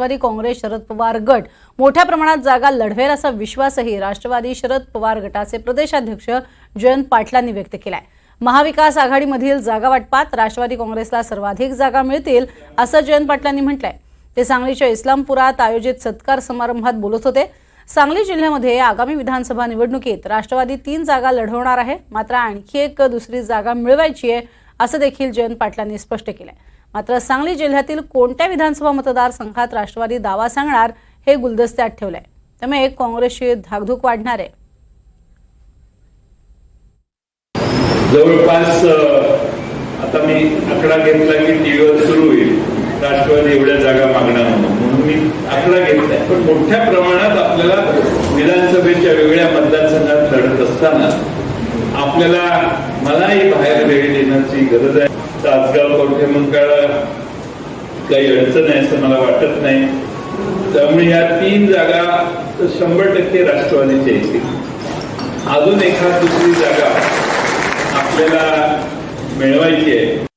राष्ट्रवादी काँग्रेस शरद पवार गट. मोठ्या प्रमाणात जागा लढवेल असा विश्वासही राष्ट्रवादी शरद पवार गटाचे प्रदेशाध्यक्ष जयंत पाटलांनी व्यक्त केलाय. महाविकास आघाडीमधील जागा वाटपात राष्ट्रवादी काँग्रेसला सर्वाधिक जागा मिळतील असं जयंत पाटलांनी म्हटलंय. ते सांगलीच्या इस्लामपुरात आयोजित सत्कार समारंभात बोलत होते. सांगली जिल्ह्यामध्ये आगामी विधानसभा निवडणुकीत राष्ट्रवादी तीन जागा लढवणार आहे. मात्र आणखी एक दुसरी जागा मिळवायची आहे असं देखील जयंत पाटलांनी स्पष्ट केलंय. मात्र सांगली जिल्ह्यातील कोणत्या विधानसभा मतदारसंघात राष्ट्रवादी दावा सांगणार हे गुलदस्त्यात ठेवलंय. त्यामुळे काँग्रेसची धाकधूक वाढणार आहे. जवळपास आता मी आकडा घेतला की टीव्हीवर सुरू होईल. राष्ट्रवादी एवढ्या जागा मागणार म्हणून. म्हणून मी आकडा घेतलाय. पण मोठ्या प्रमाणात आपल्याला विधानसभेच्या वेगळ्या मतदारसंघात लढत असताना आपल्याला मलाही बाहेर वेळ देण्याची गरज आहे. तासगाव कवठे मंकाळा काही अडचण आहे असं मला वाटत नाही. त्यामुळे या तीन जागा शंभर टक्के राष्ट्रवादीच्या येतील अजून एखाद दुसरी जागा आपल्याला मिळवायची आहे.